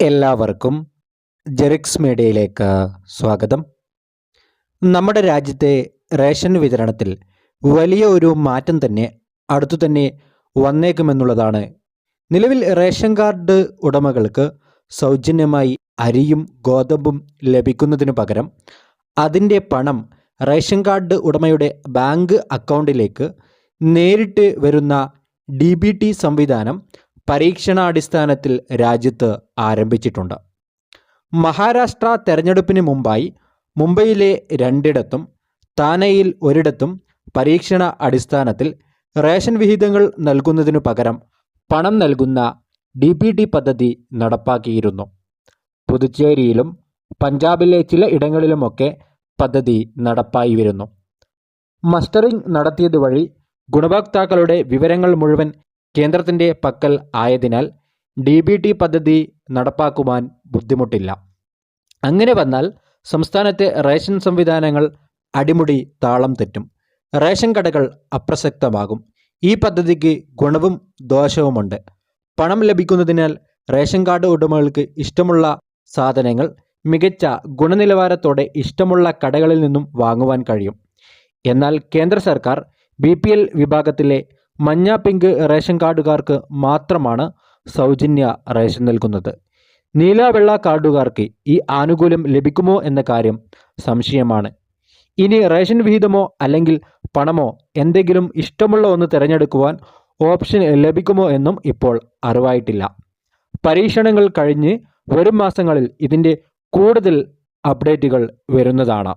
എല്ലാവർക്കും ജെറിക്സ് മീഡിയയിലേക്ക് സ്വാഗതം. നമ്മുടെ രാജ്യത്തെ റേഷൻ വിതരണത്തിൽ വലിയ ഒരു മാറ്റം തന്നെ അടുത്തു തന്നെ വന്നേക്കുമെന്നുള്ളതാണ് നിലവിൽ റേഷൻ കാർഡ് ഉടമകൾക്ക് സൗജന്യമായി അരിയും ഗോതമ്പും ലഭിക്കുന്നതിനു പകരം അതിന്റെ പണം റേഷൻ കാർഡ് ഉടമയുടെ ബാങ്ക് അക്കൗണ്ടിലേക്ക് നേരിട്ട് വരുന്ന ഡി സംവിധാനം പരീക്ഷണാടിസ്ഥാനത്തിൽ രാജ്യത്ത് ആരംഭിച്ചിട്ടുണ്ട്. മഹാരാഷ്ട്ര തെരഞ്ഞെടുപ്പിന് മുമ്പായി മുംബൈയിലെ രണ്ടിടത്തും താനയിൽ ഒരിടത്തും പരീക്ഷണ അടിസ്ഥാനത്തിൽ റേഷൻ വിഹിതങ്ങൾ നൽകുന്നതിനു പകരം പണം നൽകുന്ന ഡി പി ടി പദ്ധതി നടപ്പാക്കിയിരുന്നു. പുതുച്ചേരിയിലും പഞ്ചാബിലെ ചില ഇടങ്ങളിലുമൊക്കെ പദ്ധതി നടപ്പായി വരുന്നു. മസ്റ്ററിംഗ് നടത്തിയത് വഴി ഗുണഭോക്താക്കളുടെ വിവരങ്ങൾ മുഴുവൻ കേന്ദ്രത്തിന്റെ പക്കൽ ആയതിനാൽ ഡി ബി ടി പദ്ധതി നടപ്പാക്കുവാൻ ബുദ്ധിമുട്ടില്ല. അങ്ങനെ വന്നാൽ സംസ്ഥാനത്തെ റേഷൻ സംവിധാനങ്ങൾ അടിമുടി താളം തെറ്റും. റേഷൻ കടകൾ അപ്രസക്തമാകും. ഈ പദ്ധതിക്ക് ഗുണവും ദോഷവുമുണ്ട്. പണം ലഭിക്കുന്നതിനാൽ റേഷൻ കാർഡ് ഉടമകൾക്ക് ഇഷ്ടമുള്ള സാധനങ്ങൾ മികച്ച ഗുണനിലവാരത്തോടെ ഇഷ്ടമുള്ള കടകളിൽ നിന്നും വാങ്ങുവാൻ കഴിയും. എന്നാൽ കേന്ദ്ര സർക്കാർ ബി വിഭാഗത്തിലെ മഞ്ഞ പിങ്ക് റേഷൻ കാർഡുകാർക്ക് മാത്രമാണ് സൗജന്യ റേഷൻ നൽകുന്നത്. നീല വെള്ള കാർഡുകാർക്ക് ഈ ആനുകൂല്യം ലഭിക്കുമോ എന്ന കാര്യം സംശയമാണ്. ഇനി റേഷൻ വിഹിതമോ അല്ലെങ്കിൽ പണമോ എന്തെങ്കിലും ഇഷ്ടമുള്ള ഒന്ന് തിരഞ്ഞെടുക്കുവാൻ ഓപ്ഷൻ ലഭിക്കുമോ എന്നും ഇപ്പോൾ അറിവായിട്ടില്ല. പരീക്ഷണങ്ങൾ കഴിഞ്ഞ് വരും മാസങ്ങളിൽ ഇതിന്റെ കൂടുതൽ അപ്ഡേറ്റുകൾ വരുന്നതാണ്.